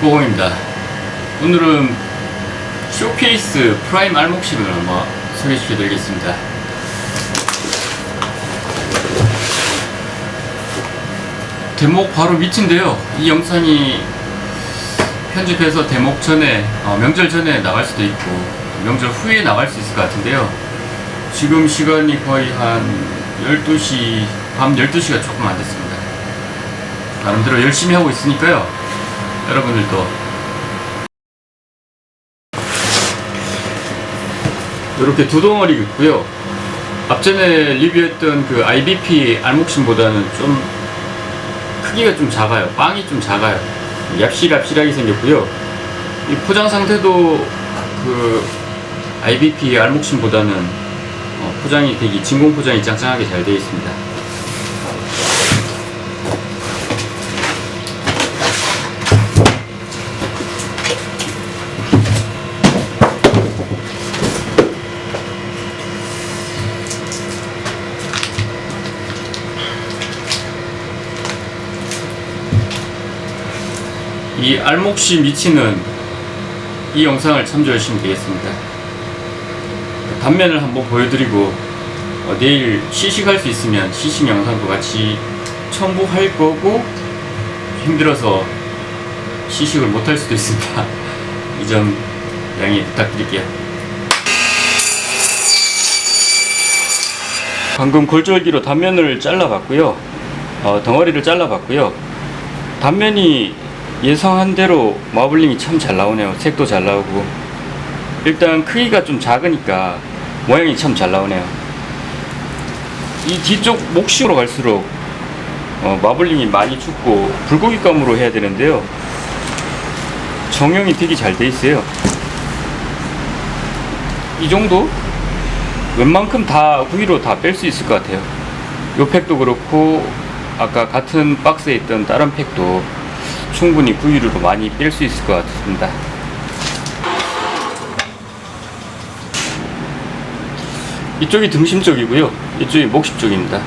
고공입니다. 오늘은 쇼케이스 프라임 알목심을 한번 소개시켜 드리겠습니다. 대목 바로 밑인데요. 이 영상이 편집해서 대목 전에, 어, 명절 전에 나갈 수도 있고, 명절 후에 나갈 수 있을 것 같은데요. 지금 시간이 거의 한 12시, 밤 12시가 조금 안 됐습니다. 나름대로 열심히 하고 있으니까요. 여러분들도 이렇게 두 덩어리 있고요. 앞전에 리뷰했던 그 IBP 알목심보다는 좀 크기가 좀 작아요. 빵이 좀 작아요. 얍실얍실하게 생겼고요. 이 포장 상태도 그 IBP 알목심보다는 어, 포장이 되게 진공 포장이 짱짱하게 잘 되어 있습니다. 이 알목시 미치는 이 영상을 참조하시면 되겠습니다. 단면을 한번 보여드리고 어, 내일 시식할 수 있으면 시식 영상도 같이 첨부할 거고 힘들어서 시식을 못할 수도 있습니다. 이 점 양해 부탁드릴게요. 방금 골절기로 단면을 잘라봤고요. 어, 덩어리를 잘라봤고요. 단면이 예상한 대로 마블링이 참 잘 나오네요. 색도 잘 나오고. 일단 크기가 좀 작으니까 모양이 참 잘 나오네요. 이 뒤쪽 목심으로 갈수록 어, 마블링이 많이 죽고 불고기감으로 해야 되는데요. 정형이 되게 잘 돼 있어요. 이 정도? 웬만큼 다 구이로 다 뺄 수 있을 것 같아요. 요 팩도 그렇고 아까 같은 박스에 있던 다른 팩도 충분히 구이로 많이 뺄 수 있을 것 같습니다. 이쪽이 등심 쪽이고요. 이쪽이 목심 쪽입니다.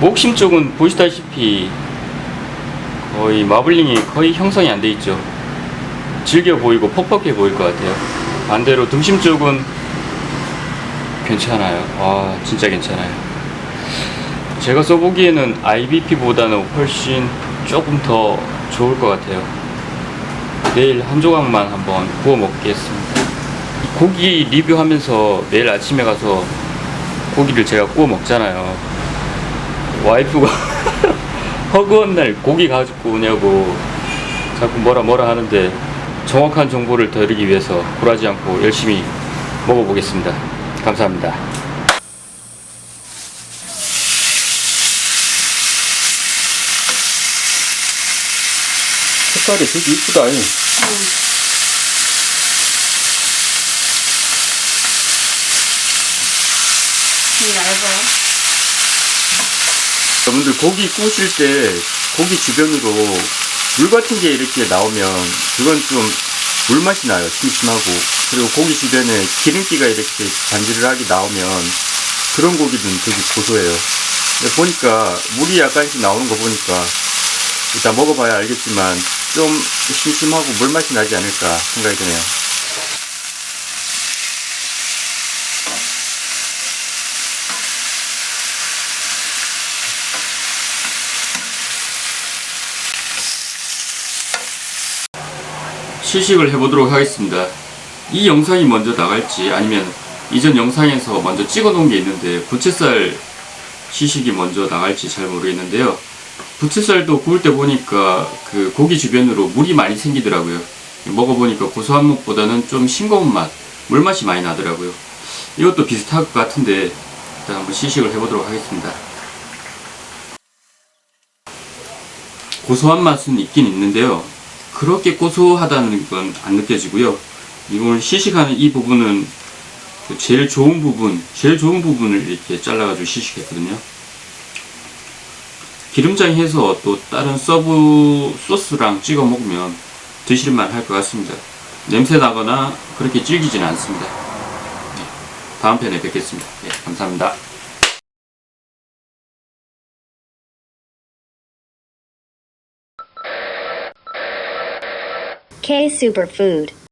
목심 쪽은 보시다시피 거의 마블링이 거의 형성이 안 돼 있죠. 질겨 보이고 퍽퍽해 보일 것 같아요. 반대로 등심 쪽은 괜찮아요. 아, 진짜 괜찮아요. 제가 써보기에는 IBP보다는 훨씬 조금 더 좋을 것 같아요. 내일 한 조각만 한번 구워 먹겠습니다. 이 고기 리뷰하면서 내일 아침에 가서 고기를 제가 구워 먹잖아요. 와이프가 허구한 날 고기 가지고 오냐고 자꾸 뭐라 뭐라 하는데 정확한 정보를 드리기 위해서 굴하지 않고 열심히 먹어보겠습니다. 감사합니다. 색깔이 되게 이쁘다. 이. 얇아요. 여러분들 고기 구우실 때 고기 주변으로 물 같은 게 이렇게 나오면 그건 좀 물맛이 나요. 심심하고. 그리고 고기 주변에 기름기가 이렇게 반지르하게 나오면 그런 고기는 되게 고소해요. 보니까 물이 약간씩 나오는 거 보니까 일단 먹어봐야 알겠지만 좀 심심하고 물맛이 나지 않을까 생각이 드네요. 시식을 해보도록 하겠습니다. 이 영상이 먼저 나갈지 아니면 이전 영상에서 먼저 찍어 놓은 게 있는데 부채살 시식이 먼저 나갈지 잘 모르겠는데요. 부채살도 구울 때 보니까 그 고기 주변으로 물이 많이 생기더라고요. 먹어보니까 고소한 맛보다는 좀 싱거운 맛, 물맛이 많이 나더라고요. 이것도 비슷할 것 같은데 일단 한번 시식을 해보도록 하겠습니다. 고소한 맛은 있긴 있는데요. 그렇게 고소하다는 건 안 느껴지고요. 이걸 시식하는 이 부분은 그 제일 좋은 부분, 제일 좋은 부분을 이렇게 잘라가지고 시식했거든요. 기름장이 해서 또 다른 서브 소스랑 찍어 먹으면 드실만 할 것 같습니다. 냄새 나거나 그렇게 질기지는 않습니다. 네, 다음 편에 뵙겠습니다. 네, 감사합니다. K Superfood.